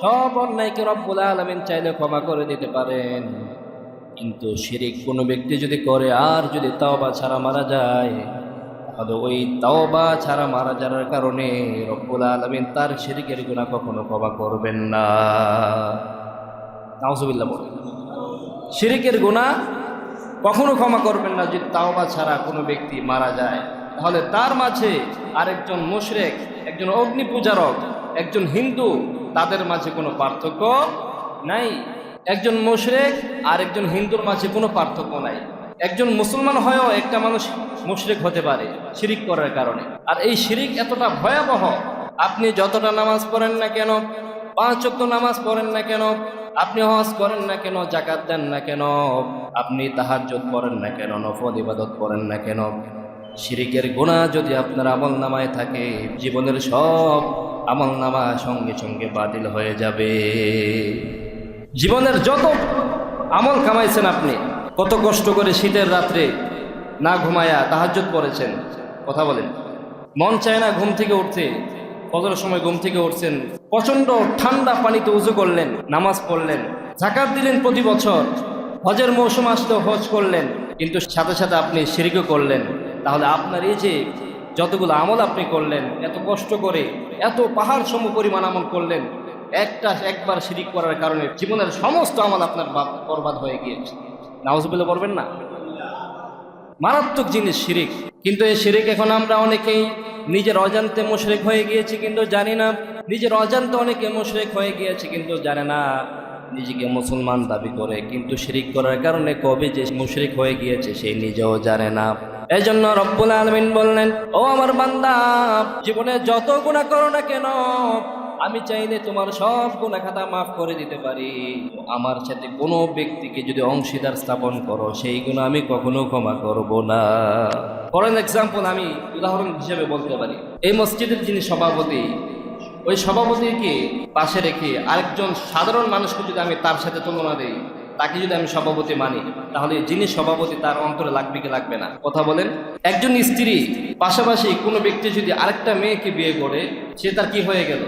সব অন্যায়কে রব্বুল আলমিন চাইলে ক্ষমা করে দিতে পারেন। কিন্তু শিরিক কোনো ব্যক্তি যদি করে আর যদি তাওবা ছাড়া মারা যায়, তাহলে ওই তাওবা ছাড়া মারা যাওয়ার কারণে রব্বুল আলমিন তার শিরিকের গুণা কখনো ক্ষমা করবেন না। নাউজুবিল্লাহ বলেন। শিরিকের গুণা কখনো ক্ষমা করবেন না যদি তাওবা ছাড়া কোনো ব্যক্তি মারা যায়। তাহলে তার মাঝে আরেকজন মুশরেক, একজন অগ্নি পূজারক, একজন হিন্দু তাদের মাঝে কোনো পার্থক্য নাই। একজন মুশরেক আর একজন হিন্দুর মাঝে কোনো পার্থক্য নাই। একজন মুসলমান হয়েও একটা মানুষ মুশরিক হতে পারে, শিরিক করার কারণে। আর এই শিরিক এতটা ভয়াবহ, আপনি যতটা নামাজ পড়েন না কেন, পাঁচ ওয়াক্ত নামাজ পড়েন না কেন, আপনি হজ করেন না কেন জাকাত দেন না কেন, আপনি তাহাজ্জুদ করেন না কেন, নফল ইবাদত করেন না কেন, শিরিকের গুণা যদি আপনার আমল নামায় থাকে, জীবনের সব আমল নামা সঙ্গে সঙ্গে বাতিল হয়ে যাবে। জীবনের যত আমল কামাইছেন আপনি, কত কষ্ট করে শীতের রাত্রে না ঘুমায়া তাহাজ্জুদ পড়েছেন, কথা বলেন। মন চায় না ঘুম থেকে উঠতে ফজরের সময় ঘুম থেকে উঠছেন প্রচণ্ড ঠান্ডা পানিতে উজু করলেন, নামাজ পড়লেন, জাকাত দিলেন প্রতি বছর, হজের মৌসুম আসলেও হজ করলেন, কিন্তু সাথে সাথে আপনি শিরিকও করলেন। তাহলে আপনার এই যে যতগুলো আমল আপনি করলেন, এত কষ্ট করে, এত পাহাড় সম পরিমাণ আমল করলেন, একটা একবার শিরিক করার কারণে জীবনের সমস্ত আমল আপনার বরবাদ হয়ে গিয়েছে। নাউজুবিল্লাহ বলবেন না? মারাত্মক জিনিস শিরিক। কিন্তু এই শিরিক এখন আমরা অনেকেই নিজের অজান্তে মুশরিক হয়ে গিয়েছি কিন্তু জানি না। নিজের অজান্তে অনেকে মুশরিক হয়ে গিয়েছে কিন্তু জানে না নিজেকে মুসলমান দাবি করে। কিন্তু শিরিক করার কারণে কবে যে মুশরিক হয়ে গিয়েছে সে নিজেও জানে না। এই জন্য রব্বুল আলমিন বললেন, ও আমার বান্দা, জীবনে যত গুণা করো না কেন, আমি চাইলে তোমার সব গুণা খাতা মাফ করে দিতে পারি। আমার সাথে কোনো ব্যক্তিকে যদি অংশীদার স্থাপন করো, সেই গুণ আমি কখনো ক্ষমা করব না। ফর এক্সাম্পল আমি উদাহরণ হিসেবে বলতে পারি। এই মসজিদের যিনি সভাপতি, ওই সভাপতিকে পাশে রেখে আরেকজন সাধারণ মানুষকে যদি আমি তার সাথে তুলনা দিই তাকে যদি আমি সভাপতি মানি, তাহলে যিনি সভাপতি তার অন্তরে লাগবে কি লাগবে না? কথা বলেন। একজন স্ত্রী, পাশাপাশি কোনো ব্যক্তি যদি আরেকটা মেয়েকে বিয়ে করে, সে তার কি হয়ে গেল?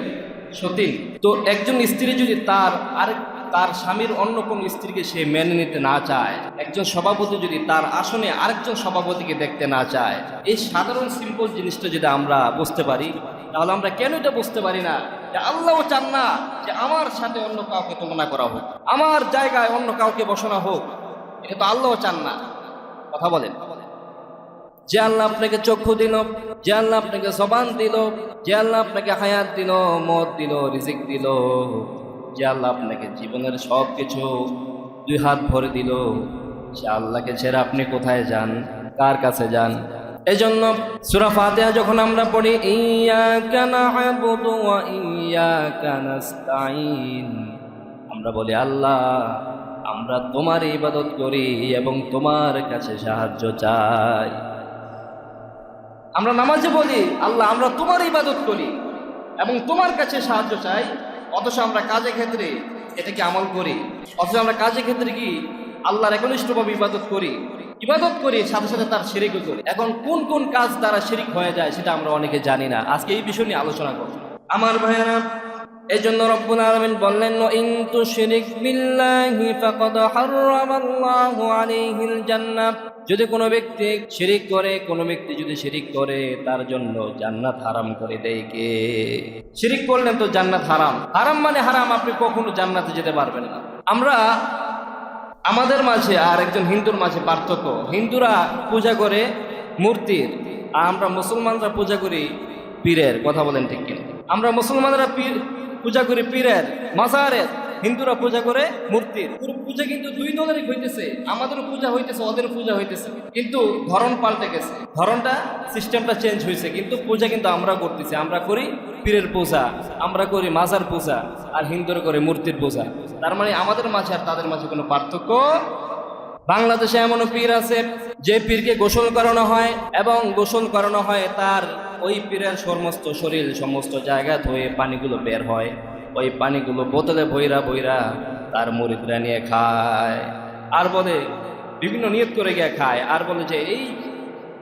সতীন। তো একজন স্ত্রী যদি তার আরেক তার স্বামীর অন্য কোন স্ত্রীকে সে মেনে নিতে না চায়, একজন সভাপতি যদি তার আসনে আরেকজন সভাপতিকে দেখতে না চায়, এই সাধারণ সিম্পল জিনিসটা যদি আমরা বুঝতে পারি, তাহলে আমরা কেন এটা বুঝতে পারি না? যে আল্লাহও চান না যে আমার সাথে অন্য কাউকে তুলনা করা হোক, আমার জায়গায় অন্য কাউকে বসানো হোক, এটা তো আল্লাহও চান না। কথা বলেন। যে আল্লাহ আপনাকে চক্ষু দিল, যে আল্লাহ আপনাকে জবান দিল, যে আল্লাহ আপনাকে হায়াত দিল, মদ দিল, রিজিক দিল, যে আল্লাহ আপনাকে জীবনের সব কিছু দুই হাত ভরে দিল, সে আল্লাহকে ছেড়ে আপনি কোথায় যান? কার কাছে যান? এই জন্য সুরা ফাতিহা যখন আমরা পড়ি, ইয়াকা না'বুদু ওয়া ইয়াকা নাস্তাঈন আমরা বলি, আল্লাহ, আমরা তোমার ইবাদত করি এবং তোমার কাছে সাহায্য চাই। আমরা নামাজে বলি, আল্লাহ, আমরা তোমার ইবাদত করি এবং তোমার কাছে সাহায্য চাই। অথচ আমরা কাজের ক্ষেত্রে এটাকে আমল করি। অথচ আমরা কাজের ক্ষেত্রে কি? আল্লাহর একনিষ্ঠভাবে ইবাদত করি। ইবাদত করি, সাথে সাথে তার শিরিকও করি। এখন কোন কোন কাজ তারা শিরিক হয়ে যায় সেটা আমরা অনেকে জানি না। আজকে এই বিষয় নিয়ে আলোচনা করব। আমার ভাইয়েরা এই জন্য রব্বুল আলামিন বললেন ইন তুশরিক বিল্লাহি ফাকাদ হারামাল্লাহু আলাইহিল জান্নাহ। যদি কোনো ব্যক্তি শিরিক করে, কোনো ব্যক্তি যদি শিরিক করে, তার জন্য জান্নাত হারাম করে দেয় কে? শিরিক করলেন তো জান্নাত হারাম। হারাম মানে হারাম, আপনি কখনো জান্নাতে যেতে পারবেন না। আমরা আমাদের মাঝে আর একজন হিন্দুর মাঝে পার্থক্য। হিন্দুরা পূজা করে মূর্তির, আর আমরা মুসলমানরা পূজা করি পীরের। কথা বলেন ঠিক কিনা? আমরা মুসলমানরা পীর, পূজা করি পীরের, মাজারের। হিন্দুরা পূজা করে মূর্তির। পূজা কিন্তু দুই দলেরই হইতেছে। আমাদেরও পূজা হইতেছে ওদেরও পূজা হইতেছে। কিন্তু ধরন পাল্টে গেছে। ধরনটা সিস্টেমটা চেঞ্জ হয়েছে কিন্তু পূজা কিন্তু আমরা করতেছি। আমরা করি পীরের পূজা আমরা করি মাজার পূজা আর হিন্দুরা করে মূর্তির পূজা। তার মানে আমাদের মাঝে আর তাদের মাঝে কোনো পার্থক্য বাংলাদেশে এমনও পীর আছে যে পীরকে গোসল করানো হয় এবং গোসল করানো হয় তার ওই পীরের সমস্ত শরীর সমস্ত জায়গা ধুয়ে পানিগুলো বের হয়। ওই পানিগুলো বোতলে বইরা বইরা তার মুরিদরা নিয়ে খায়। আর বলে, বিভিন্ন নিয়ত করে গিয়ে খায়। আর বলে যে, এই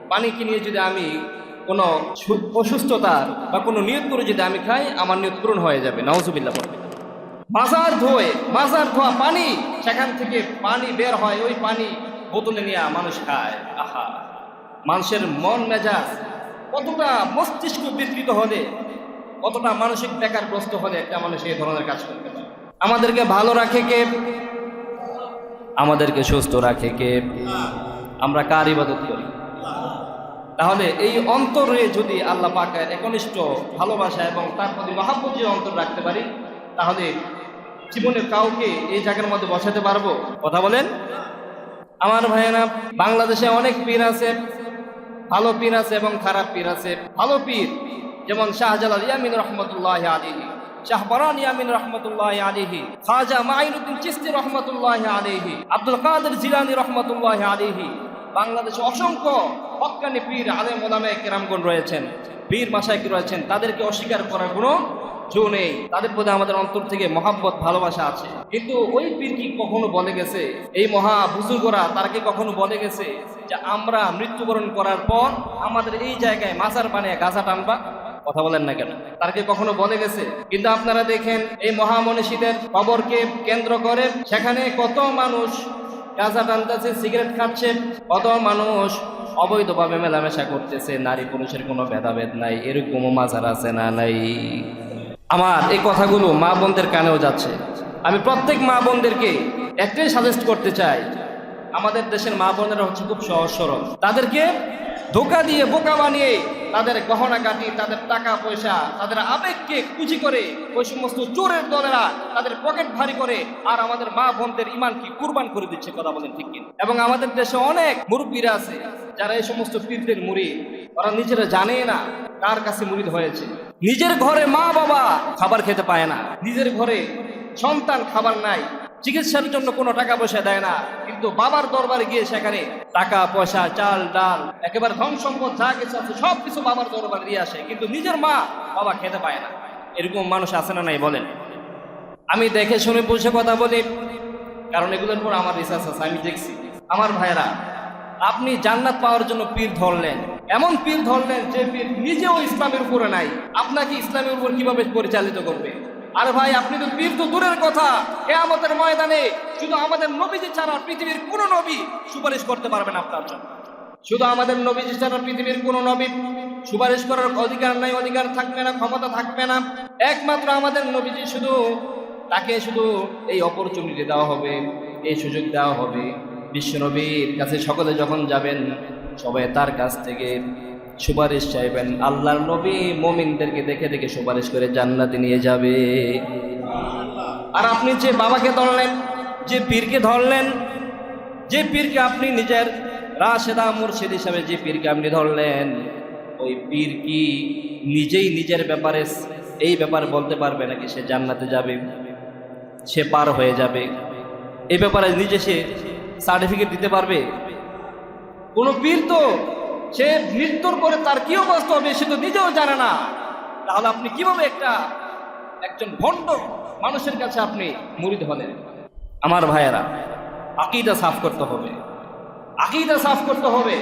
পানিকে নিয়ে যদি আমি কোনো অসুস্থতার বা কোনো নিয়ত করে যদি আমি খাই, আমার নিয়ত পূরণ হয়ে যাবে। নওয়াজুবিল্লাহ পড়বে মাজার ধোয়ে, মাজার ধোয়া পানি, সেখান থেকে পানি বের হয়, ওই পানি বোতলে নিয়ে মানুষ খায়। আহা! মানুষের মন মেজাজ কতটা মস্তিষ্ক বিকৃত হলে কতটা মানসিক বেকারগ্রস্ত হলে একটা মানুষ এই ধরনের কাজ করতে পারে আমাদেরকে ভালো রাখে কে? আমাদেরকে সুস্থ রাখে কে? আমরা কার ইবাদত করি? তাহলে এই অন্তরে যদি আল্লাহ পাকের একনিষ্ঠ ভালোবাসা এবং তার প্রতি যদি অন্তর রাখতে পারি, তাহলে জীবনে কাউকে এই জায়গার মধ্যে বসাতে পারব? কথা বলেন? আমার ভাইয়েরা, বাংলাদেশে অনেক পীর আছে, ভালো পীর আছে এবং খারাপ পীর আছে। ভালো পীর যেমন শাহজালাল ইয়ামিন রহমতুল্লাহ আলিহি শাহবরান ইয়ামিন রহমতুল্লাহ আলিহি খাজা মাইনুদ্দিন চিস্তি রহমতুল্লাহ আলিহি আব্দুল কাদের জিলানি রহমতুল্লাহ আলিহি বাংলাদেশে অসংখ্য হক্কানি পীর, আলেম ওলামে কেরামগণ রয়েছেন। পীর মাসাইক রয়েছেন। তাদেরকে অস্বীকার করার কোনো জো নেই। তাদের প্রতি আমাদের অন্তর থেকে মহাব্বত, ভালোবাসা আছে। কিন্তু ওই পীর কি কখনো বলে গেছে? এই মহা বুজুর্গরা তারা কি কখনো বলে গেছে যে আমরা মৃত্যুবরণ করার পর আমাদের এই জায়গায় মাজার বানিয়ে গাছা টানবা? কথা বলেন না কেন? তার কি কখনো বলে গেছে? কিন্তু আপনারা দেখেন, এই মহামনীষীদের কবরকে কেন্দ্র করে সেখানে কত মানুষ গাঁজা টানতেছে, সিগারেট খাচ্ছে, কত মানুষ অবৈধভাবে মেলামেশা করতেছে, নারী পুরুষের কোনো ভেদাভেদ নাই, এরকমও মাজার আছে না নাই? আমার এই কথাগুলো মা বোনদের কানেও যাচ্ছে। আমি প্রত্যেক মা বোনদেরকে একটাই সাজেস্ট করতে চাই, আমাদের দেশের মা বোনেরা হচ্ছে খুব সহজ সরল। তাদেরকে ধোকা দিয়ে, বোকা বানিয়ে তাদের গহনা কাটি তাদের টাকা পয়সা তাদের আবেগকে পুঁজি করে ওই সমস্ত চোরের দলেরা তাদের পকেট ভারী করে আর আমাদের মা বোনদের ইমানকে কুরবান করে দিচ্ছে কথা বলেন ঠিক? এবং আমাদের দেশে অনেক মুরব্বীরা আছে, যারা এই সমস্ত পীরদের মুড়ি, ওরা নিজেরা জানে না কার কাছে মুরিদ হয়েছে নিজের ঘরে মা বাবা খাবার খেতে পায় না, নিজের ঘরে সন্তান খাবার নাই চিকিৎসার জন্য কোনো টাকা পয়সা দেয় না। কিন্তু বাবার দরবারে গিয়ে সেখানে টাকা, পয়সা, চাল, ডাল, একেবারে ধন সম্পদ যা কিছু আছে, সব কিছু বাবার দরবারে দিয়ে আসে। কিন্তু নিজের মা বাবা খেতে পায় না। এরকম মানুষ আছে না নাই বলেন? আমি দেখে শুনে বুঝে কথা বলি। কারণ এগুলোর পর আমার রিসার্চ আছে, আমি দেখছি। আমার ভাইরা আপনি জান্নাত পাওয়ার জন্য পীর ধরলেন। এমন পীর ধরলেন যে পীর নিজেও ইসলামের উপরে নাই। আপনাকে ইসলামের উপর কীভাবে পরিচালিত করবে? আর ভাই, আপনি তো পীর তো দূরের কথা। এ আমাদের ময়দানে শুধু আমাদের নবীজি ছাড়া পৃথিবীর কোনো নবী সুপারিশ করতে পারবেন আপনার জন্য। শুধু আমাদের নবীজি ছাড়া পৃথিবীর কোনো নবী সুপারিশ করার অধিকার নাই, অধিকার থাকবে না, ক্ষমতা থাকবে না। একমাত্র আমাদের নবীজি শুধু, তাকে শুধু এই অপরচুনিটি দেওয়া হবে, এই সুযোগ দেওয়া হবে। বিশ্বনবীর কাছে সকলে যখন যাবেন, সবাই তার কাছ থেকে সুপারিশ চাইবেন। আল্লাহর নবী মমিনদেরকে দেখে দেখে সুপারিশ করে জান্নাতে নিয়ে যাবে। আর আপনি যে বাবাকে ধরলেন, যে পীরকে ধরলেন, যে পীরকে আপনি নিজের রাশেদা মুর্শিদ হিসাবে যে পীরকে আপনি ধরলেন, ওই পীর কি নিজেই নিজের ব্যাপারে এই ব্যাপারে বলতে পারবে নাকি সে জান্নাতে যাবে? সে পার হয়ে যাবে। এই ব্যাপারে নিজে সে সার্টিফিকেট দিতে পারবে? কোনো পীর তো সে মৃত্যুর পরে তার কি অবস্থা হবে সে তো নিজেও জানে না। তাহলে আপনি কীভাবে একটা একজন ভণ্ড মানুষের কাছে আপনি মুরিদ হলেন? আমার ভাইয়েরা, আকিদা সাফ করতে হবে। আকিদা সাফ করতে হবে।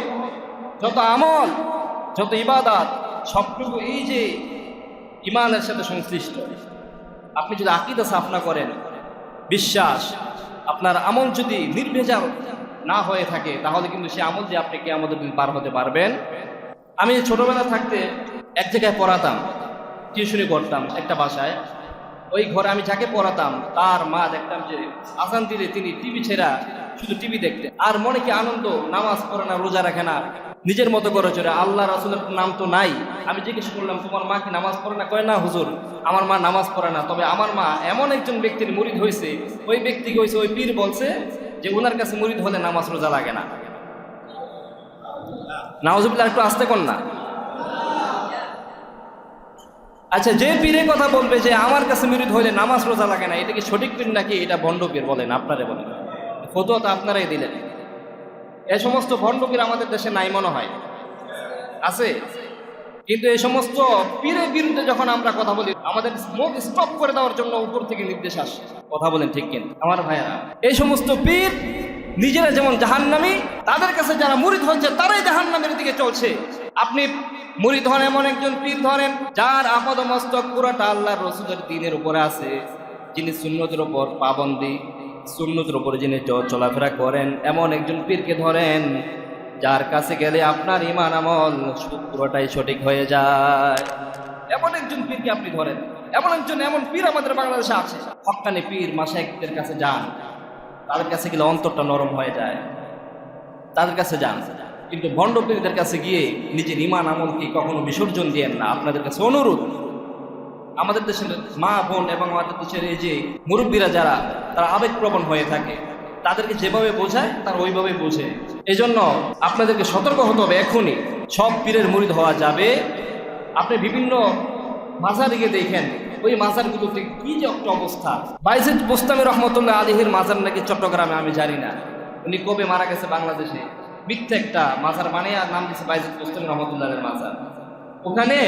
যত আমল, যত ইবাদাত, সবটুকু এই যে ইমানের সাথে সংশ্লিষ্ট। আপনি যদি আকিদা সাফ না করেন, বিশ্বাস, আপনার আমল যদি নির্ভেজাল না হয়ে থাকে, তাহলে কিন্তু সে আমল দিয়ে আপনি কে আমাদের দিন পার হতে পারবেন। আমি ছোটবেলা থাকতে এক জায়গায় পড়াতাম, টিউশনি করতাম একটা বাসায়। ওই ঘরে আমি যাকে পড়াতাম, তার মা দেখতাম যে আসান দিলে তিনি টিভি ছেড়া শুধু টিভি দেখতে। আর মনে কি আনন্দ, নামাজ পড়ে না, রোজা রাখে না, নিজের মতো করে চলে। আল্লাহ রাসুলের নাম তো নাই। আমি জিজ্ঞেস করলাম, তোমার মা কি নামাজ পড়ে না? কয়, না, হুজুর, আমার মা নামাজ পড়ে না। তবে আমার মা এমন একজন ব্যক্তির মুরিদ হয়েছে ওই ব্যক্তিকে হয়েছে ওই পীর বলছে যে ওনার কাছে মুরিদ হলে নামাজ রোজা লাগে না। নাওজুবিল্লাহ একটু আসতে কোন না। আচ্ছা যে পীরের কথা বলবে যে আমার কাছে মুরিদ হইলে নামাজ রোজা লাগে না, এটা কি সঠিক পীর নাকি এটা ভণ্ড পীর বলেন, আপনারে বলেন। ফতুয়া তো আপনারাই দিলেন। এ সমস্ত ভণ্ড পীর আমাদের দেশে নাই মনে হয়। আছে? কিন্তু এই সমস্ত পীরের বিরুদ্ধে যখন আমরা কথা বলি, আমাদের মুখ স্টপ করে দেওয়ার জন্য উপর থেকে নির্দেশ আসে। কথা বলেন ঠিক কিন্তু আমার ভাইয়েরা, এই সমস্ত পীর নিজেরা যেমন জাহান্নামী, তাদের কাছে যারা মুরিদ হচ্ছে, তারাই জাহান্নামের দিকে চলছে। আপনি মুরিদ হন এমন একজন পীর ধরেন, যার আপদ মস্তক পুরাটা আল্লাহ রসুলের দিনের উপরে আছে। যিনি সুন্নতের উপর পাবন্দি, সুন্নতের উপরে যিনি চলাফেরা করেন, এমন একজন পীরকে ধরেন যার কাছে গেলে আপনার ইমান আমল পুরোটাই সঠিক হয়ে যায়। এমন একজন পীরকে আপনি ধরেন, এমন একজন, এমন পীর আমাদের বাংলাদেশে আছে। হকানি পীর মাসাইকদের কাছে যান তাদের কাছে গেলে অন্তরটা নরম হয়ে যায়। তাদের কাছে যান, কিন্তু ভণ্ড পীরদের কাছে গিয়ে নিজের ইমান আমলকে কখনো বিসর্জন দিয়েন না। আপনাদের কাছে অনুরোধ, আমাদের দেশের মা, বোন এবং আমাদের দেশের এই যে মুরব্বীরা যারা, তারা আবেগপ্রবণ হয়ে থাকে। তাদেরকে যেভাবে বোঝায়, তারা ওইভাবে বোঝে। এই জন্য আপনাদেরকে সতর্ক হতে হবে এখনই। সব পীরের মুরিদ হওয়া যাবে। আপনি বিভিন্ন মাজারিকে দেখেন। ওই মাজারগুলোতে কি যে একটা অবস্থা। বাইজিদ বোস্তামি রহমতুল্লাহ আলিহির মাজার নাকি চট্টগ্রামে, আমি জানি না। উনি কবে মারা গেছে বাংলাদেশে? মিথ্যে একটা মাজার মানে আর নাম দিয়েছে বাইজিদ বোস্তামি রহমতুল্লাহের মাজার ওখানে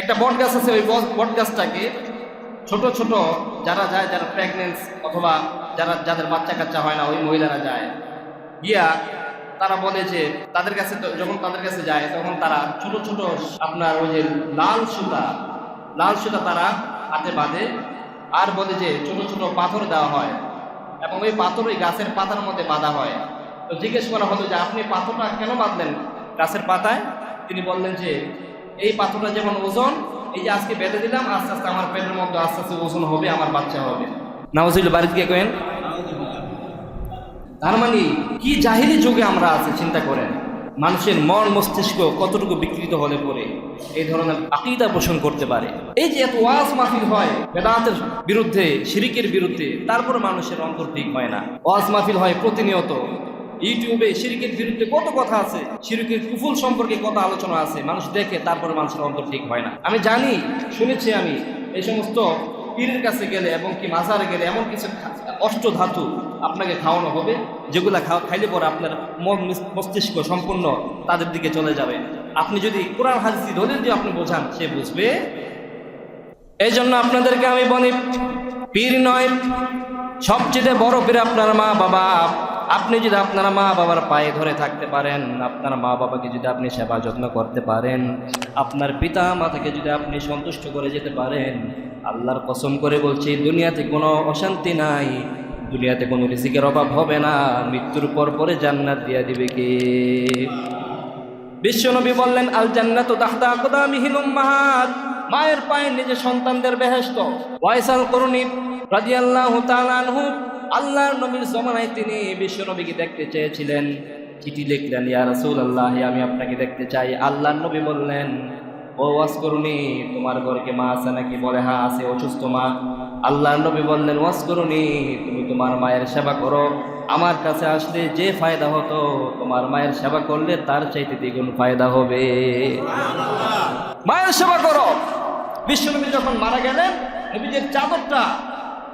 একটা বট গাছ আছে, ওই বট গাছটাকে ছোট ছোট যারা যায় যারা প্রেগনেন্স অথবা যারা, যাদের বাচ্চা কাচ্চা হয় না, ওই মহিলারা যায়। গিয়া তারা বলে যে, তাদের কাছে যখন তাদের কাছে যায়, তখন তারা ছোট ছোট আপনার ওই যে লাল সুতা লাল সুতা তারা হাতে বাঁধে আর বলে যে, ছোট ছোট পাথর দেওয়া হয় এবং ওই পাথর ওই গাছের পাতার মধ্যে বাঁধা হয়। তো জিজ্ঞেস করা হলো যে, আপনি পাথরটা কেন বাঁধলেন? গাছের পাতায়? তিনি বললেন যে, এই পাথরটা যেমন ওজন এই যে আজকে বেঁধে দিলাম আস্তে আস্তে আমার পেটের মধ্যে আস্তে আস্তে ওজন হবে আমার বাচ্চা হবে। নাওজিল বাড়িতে গিয়ে কেন তার মানে কি জাহিলি যুগে আমরা আছি চিন্তা করেন। মানুষের মন মস্তিষ্ক কতটুকু বিকৃত হলে পরে এই ধরনের আকিদা পোষণ করতে পারে। এই যে এত ওয়াজ মাহফিল হয় বেদাতের বিরুদ্ধে শিরিকের বিরুদ্ধে তারপর মানুষের অন্তর ঠিক হয় না। ওয়াজ মাহফিল হয় প্রতিনিয়ত। ইউটিউবে শিরিকের বিরুদ্ধে কত কথা আছে, শিরিকের কুফুল সম্পর্কে কত আলোচনা আছে, মানুষ দেখে তারপরে মানুষের অন্তর ঠিক হয় না। আমি জানি, শুনেছি আমি, এই সমস্ত পীরের কাছে গেলে এবং কি মাজারে গেলে এমন কিছু অষ্ট ধাতু আপনাকে খাওয়ানো হবে, যেগুলা খাইলে পরে আপনার মন মস্তিষ্ক সম্পূর্ণ তাদের দিকে চলে যাবে। আপনি যদি কোরআন হাদিস দলিল দিয়ে আপনি বোঝান, সে বুঝবে। এই জন্য আপনাদেরকে আমি বলি, পীর নয়, সবচেয়ে বড় পীর আপনার মা বাবা আপনি যদি আপনার মা বাবার পায়ে ধরে থাকতে পারেন, আপনার মা বাবাকে যদি আপনি সেবা যত্ন করতে পারেন, আপনার পিতা মাতাকে যদি আপনি সন্তুষ্ট করে যেতে পারেন, আল্লাহর কসম করে বলছি, দুনিয়াতে কোনো অশান্তি নাই, দুনিয়াতে কোনো রিজিকের অভাব হবে না, মৃত্যুর পর পরে জান্নাত দিয়া দিবে কে? বিশ্বনবী বললেন আল জান্নাতু মায়ের পায়ে নিজে সন্তানদের বেহেশত। ওয়াইসাল করুনি রাদিয়াল্লাহু তাআলা আল্লাহর নবীর জমানায় তিনি বিশ্বনবীকে দেখতে চেয়েছিলেন। চিঠি লিখলেন, ইয়া রাসূলুল্লাহ, আমি আপনাকে দেখতে চাই। আল্লাহর নবী বললেন, ও ওয়াস করুনি, তোমার ঘরকে মা আছে নাকি? বলে হ্যাঁ আছে, অসুস্থ মা। আল্লাহর নবী বললেন ওয়াস করুনি, তুমি তোমার মায়ের সেবা করো। আমার কাছে আসলে যে ফায়দা হতো, তোমার মায়ের সেবা করলে তার চাইতে দ্বিগুণ ফায়দা হবে। মায়ের সেবা করো। বিশ্বনবী যখন মারা গেলেন নবীদের চাদরটা,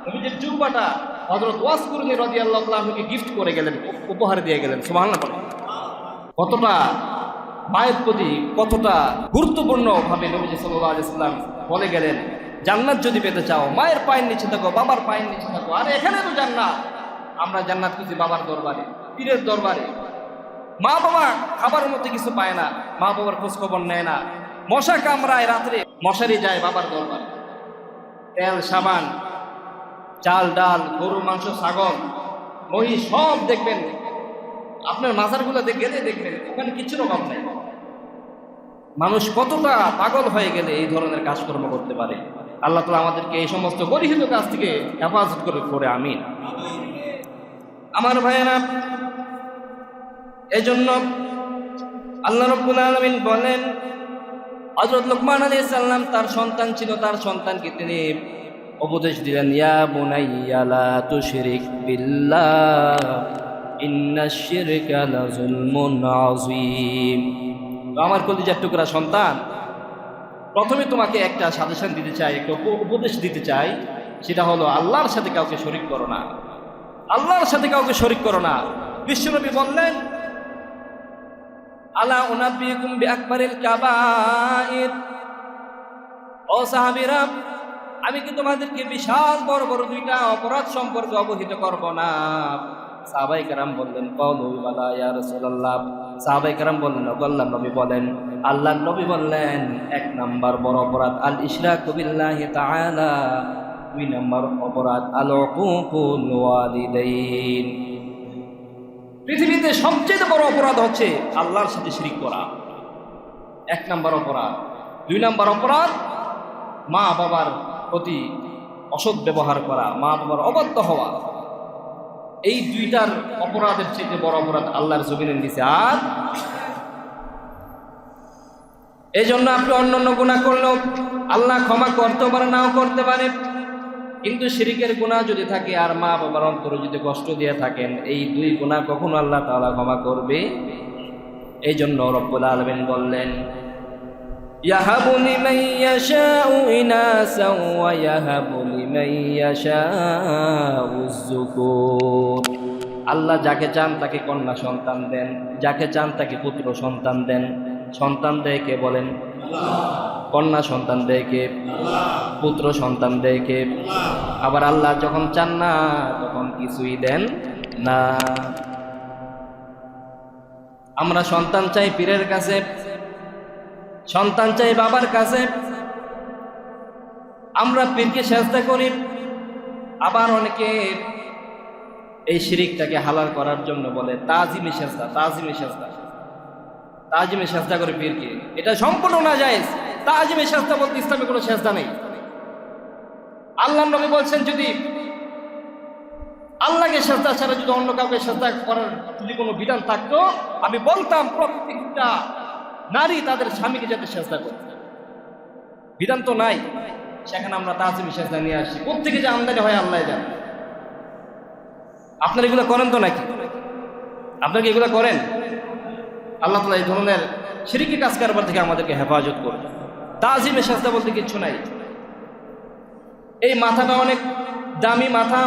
নবীজের জুব্বাটা হজরত ওয়াস করুনি রদি আল্লাহকে গিফট করে গেলেন, উপহার দিয়ে গেলেন বলেন। কতটা মায়ের প্রতি কতটা গুরুত্বপূর্ণ ভাবে নবীজি সাল্লাহ আলিয়াল্লাম বলে গেলেন, জান্নাত যদি পেতে চাও, মায়ের পায়ের নিচে থাকো, বাবার পায়ের নিচে থাকো, আর এখানে তো জান্নাত। আমরা জান্নাত খুঁজি বাবার দরবারে, পীরের দরবারে। মা বাবা খাবার মতো কিছু পায় না, মা বাবার খোঁজ খবর নেয় না। মশা কামড়ায় রাত্রে মশারি যায় বাবার দরবারে। তেল, সাবান চাল, ডাল, গরু, মাংস, ছাগল মহি সব দেখবেন। আপনার মাজারগুলোতে গেলে দেখবেন, ওখানে কিচ্ছুর অভাব নেই। মানুষ কতটা পাগল হয়ে গেলে এই ধরনের কাজকর্ম করতে পারে। আল্লাহ তালা আমাদেরকে এই সমস্ত গরিহিত কাজ থেকে হেফাজত করে করে আমি আমার ভাইয়েরা এই জন্য আল্লাহ রব্বুল আলমিন বলেন হজরত লোকমান আলী সাল্লাম তার সন্তান ছিল, তার সন্তানকে তিনি উপদেশ দিলেন, ইয়া বুনাইয়া, লা তুশরিক বিল্লাহ, ইন্না শিরকা লাযুলমুন আযীম। আমার কলিজার টুকরা সন্তান, প্রথমে তোমাকে একটা সাজেশন দিতে চাই, একটা উপদেশ দিতে চাই, সেটা হলো, আল্লাহর সাথে কাউকে শরিক করো না। আল্লাহর সাথে কাউকে শরিক করো না। বিশ্বনবী বললেন, আলা উনাব্বিকুম বিআকবারিল কাবাইর। ও সাহাবীরা আমি কি তোমাদেরকে বিশাল বড় বড় দুইটা অপরাধ সম্পর্কে অবহিত করব না? সাহাবাই কারাম বললেন, কলু বালা ইয়া রাসূলুল্লাহ। সাহাবাই কারাম বললেন আল্লাহর নবী বলেন। আল্লাহর নবী বললেন, এক নাম্বার বড় অপরাধ আল ইশরাকু বিল্লাহি তাআলা। দুই নাম্বার অপরাধ আল উকুকুল ওয়ালিদাইন। পৃথিবীতে সবচেয়ে বড় অপরাধ হচ্ছে আল্লাহর সাথে শিরিক করা। এক নাম্বার অপরাধ। দুই নাম্বার অপরাধ মা বাবার প্রতি অসৎ ব্যবহার করা, মা বাবার অবাধ্য হওয়া, এই দুইটার অপরাধের চেয়ে বড় অপরাধ আল্লাহর জমিনের নিচে আর এই জন্য আপনি অন্য অন্য গুণা করলেও আল্লাহ ক্ষমা করতে পারে, নাও করতে পারে। কিন্তু শিরিকের গুণা যদি থাকে আর মা বাবার অন্তরে যদি কষ্ট দিয়ে থাকেন, এই দুই গুণা কখনো আল্লাহ তাআলা ক্ষমা করবে। এই জন্য রব্বুল আলমিন বললেন يهب لمن يشاء إناثا ويهب لمن يشاء الذكور আল্লাহ যাকে চান তাকে কন্যা সন্তান দেন যাকে চান তাকে পুত্র সন্তান দেন সন্তান দেয় কে বলেন কন্যা সন্তান দেয় কে পুত্র সন্তান দেয় কে আবার আল্লাহ যখন চান না তখন কিছুই দেন না আমরা সন্তান চাই পীরের কাছে সন্তান চাই বাবার কাছে। আমরা পীরকে চেষ্টা করি। আবার অনেকে এই শিরিকটাকে হালাল করার জন্য বলে, তাজিমি চেষ্টা তাজিমি চেষ্টা তাজিমে চেষ্টা করে পীরকে। এটা সম্পূর্ণ না যায় তাজিমে চেষ্টা বলতে ইসলামে কোনো চেষ্টা নেই। আল্লাহ নবী বলছেন যদি আল্লাহকে চেষ্টা ছাড়া যদি অন্য কাউকে চেষ্টা করার যদি কোনো বিধান থাকতো, আমি বলতাম প্রত্যেকটা নারী তাদের স্বামীকে যাতে চেষ্টা করে। বিধান তো নাই, সেখানে আমরা তাজিমি চেষ্টা নিয়ে আসি। কোথেকে যে আমদানি হয় আল্লাহ জান। আপনারা এগুলো করেন তো নাকি? আপনারা কি এগুলো করেন? আল্লাহ তালা এই ধরনের সিরিকি কাজ কারবার থেকে আমাদেরকে হেফাজত করবে তাজিমে সাজদা বলতে কিচ্ছু নাই। এই মাথাটা অনেক দামি মাথা।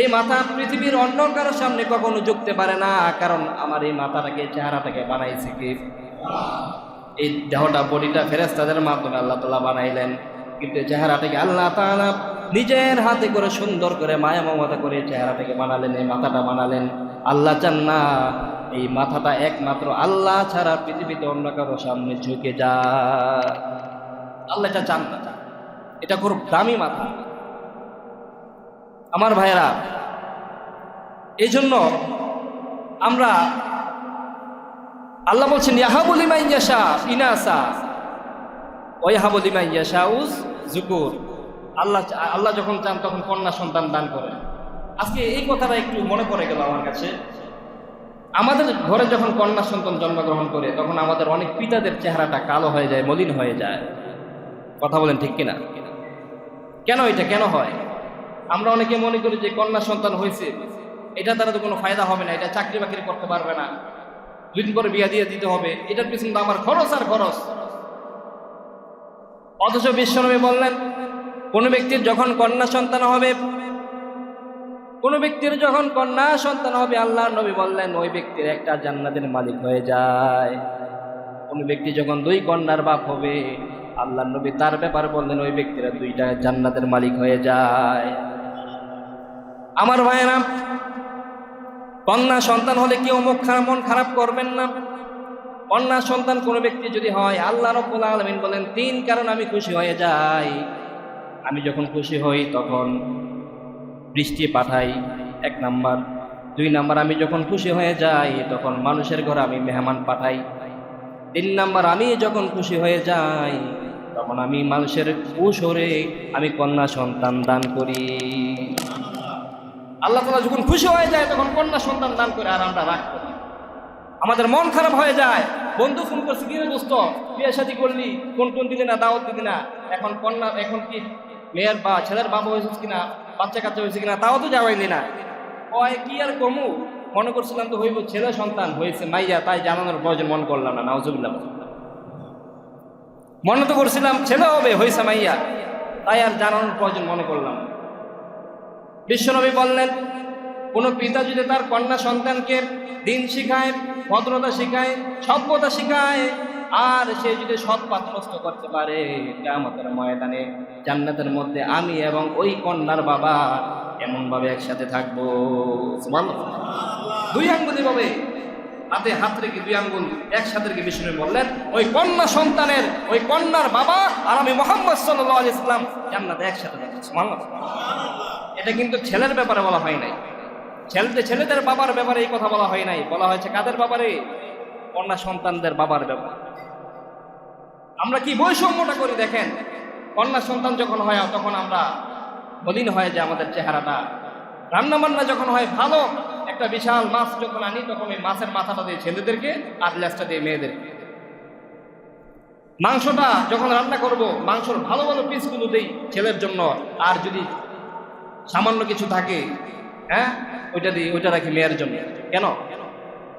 এই মাথা পৃথিবীর অন্য কারোর সামনে কখনো ঝুঁকতে পারে না, কারণ আমার এই মাথাটাকে, চেহারাটাকে বানাইছে কি? এই দেহটা, বডিটা ফেরেস্তাদের মাধ্যমে আল্লাহ তালা বানাইলেন। কিন্তু চেহারাটাকে আল্লাহ তাআলা নিজের হাতে করে সুন্দর করে মায়া মমতা করে চেহারাটাকে বানালেন, এই মাথাটা বানালেন। আল্লাহ চান না, এই মাথাটা একমাত্র আল্লাহ ছাড়া পৃথিবীতে অন্য কারও সামনে ঝুঁকে যা আল্লাহ এটা চান না। এটা খুব দামি মাথা। আমার ভাইয়েরা এই জন্য আমরা আল্লাহ বলছেন ইয়াহাবুলিমা ইয়াশা ইনাসা। ওয়াহাবুলিমা ইয়াশাউজ জুকুর আল্লাহ আল্লাহ যখন চান, তখন কন্যা সন্তান দান করেন আজকে এই কথাটা একটু মনে পড়ে গেল আমার কাছে। আমাদের ঘরে যখন কন্যা সন্তান জন্মগ্রহণ করে, তখন আমাদের অনেক পিতাদের চেহারাটা কালো হয়ে যায়, মলিন হয়ে যায়। কথা বলেন ঠিক কিনা? কেন এটা? কেন হয়? আমরা অনেকে মনে করি যে কন্যা সন্তান হয়েছে এটা দ্বারা তো কোনো ফায়দা হবে না, এটা চাকরি বাকরি করতে পারবে না। দুদিন পরে বিয়া দিয়ে দিতে হবে, এটার পিছনে তো আমার খরচ আর খরচ। অথচ বিশ্বনবী বললেন, কোনো ব্যক্তির যখন কন্যা সন্তান হবে, কোনো ব্যক্তির যখন কন্যা সন্তান হবে আল্লাহ নবী বললেন, ওই ব্যক্তির একটা জান্নাতের মালিক হয়ে যায়। কোন ব্যক্তি যখন দুই কন্যার বাপ হবে আল্লাহ নবী তার ব্যাপারে বললেন, ওই ব্যক্তিরা দুইটা জান্নাতের মালিক হয়ে যায়। আমার ভাইয়েরা কন্যা সন্তান হলে কেউ মুখ খারাপ, মন খারাপ করবেন না। কন্যা সন্তান কোনো ব্যক্তি যদি হয়, আল্লাহ রব্বুল আলমিন বলেন, তিন কারণ আমি খুশি হয়ে যাই। আমি যখন খুশি হই, তখন বৃষ্টি পাঠাই, এক নাম্বার। দুই নাম্বার, আমি যখন খুশি হয়ে যাই, তখন মানুষের ঘরে আমি মেহমান পাঠাই। তিন নাম্বার, আমি যখন খুশি হয়ে যাই, তখন আমি মানুষের কুশরে আমি কন্যা সন্তান দান করি। আল্লাহ তালা যখন খুশি হয়ে যায়, তখন কন্যা সন্তান দান করে আর আমরা রাগ করি আমাদের মন খারাপ হয়ে যায়। বন্ধু ফোন করছে, কি দোস্ত, বিয়ে শাদি করলি? কোন কোন দিলি না, দাওয়াত দিলি না? এখন কন্যা, এখন কি মেয়ের বা, ছেলের বাবা হয়েছিস কিনা? বাচ্চা কাচ্চা হয়েছে কিনা? তাও তো যাওয়াইলি না কয়, কি আর কমু? মনে করছিলাম তো হইব, ছেলে সন্তান হয়েছে, মাইয়া, তাই জানানোর প্রয়োজন মনে করলাম না, নাউজুবিল্লাহ। মনে তো করছিলাম, ছেলে হবে হয়েছে মাইয়া। তাই আর জানানোর প্রয়োজন মনে করলাম। বিশ্বনবী বললেন, কোনো পিতা যদি তার কন্যা সন্তানকে দিন শিখায়, ভদ্রতা শিখায়, সভ্যতা শিখায়, আর সে যদি সৎ পাত্রস্থ করতে পারে আমাদের ময়দানে, জান্নাতের মধ্যে আমি এবং ওই কন্যার বাবা এমনভাবে একসাথে থাকব। দুই আঙ্গুলি ভাবে, হাতে হাত রেখে দুই আঙ্গুল একসাথে রেখে বিষ্ণু বললেন, ওই কন্যা সন্তানের, ওই কন্যার বাবা আর আমি মোহাম্মদ সাল্লাহ ইসলাম জান্নাতে একসাথে থাকব। এটা কিন্তু ছেলের ব্যাপারে বলা হয় নাই। ছেলেদের ছেলেদের বাবার ব্যাপারে এই কথা বলা হয় নাই। বলা হয়েছে, কাদের ব্যাপারে? কন্যা সন্তানদের বাবার ব্যাপারে। আমরা কি বৈষম্যটা করি দেখেন? কন্যা সন্তান যখন হয়, তখন আমরা মলিন হয়ে যে আমাদের চেহারাটা। রান্না বান্না যখন হয়, ভালো। একটা বিশাল মাছ যখন আনি, তখন ওই মাছের মাথাটা দিয়ে ছেলেদেরকে আর লেজটা দিয়ে মেয়েদেরকে। মাংসটা যখন রান্না করব, মাংসর ভালো ভালো পিসগুলো দেই ছেলের জন্য। আর যদি সামান্য কিছু থাকে হ্যাঁ? ওইটা দিয়ে ওইটা রাখি মেয়ের জন্য। কেন?